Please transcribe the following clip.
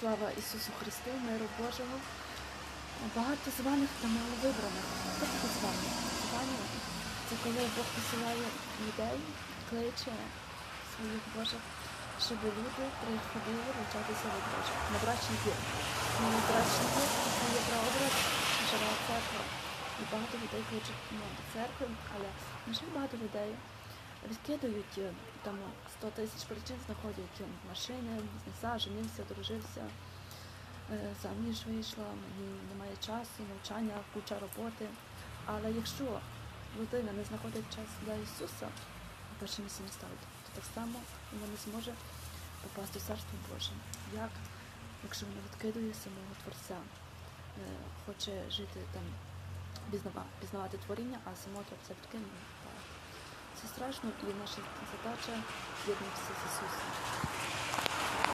Слава Ісусу Христу, миру Божого. Багато званих та мало вибраних. Такі звані? Звані це коли Бог посилає людей, кличе своїх Божих, щоб люди приходили навчатися від Божих. Набрачні є. Набрачні є, це є прообраз жива церква. І багато людей кличуть до церкви, але на жаль, багато людей відкидають е, там 100 тисяч причин, знаходять е, машини, бізнеса, женився, дружився, е, заміж вийшла, мені немає часу, навчання, куча роботи. Але якщо людина не знаходить час для Ісуса, перше місце не ставить, то так само вона не зможе попасти в Царство Боже. Як якщо вона відкидує самого Творця, хоче жити там, пізнава- пізнавати творіння, а самого Творця відкинула. Страшно і наша задача єднатися з Ісусом.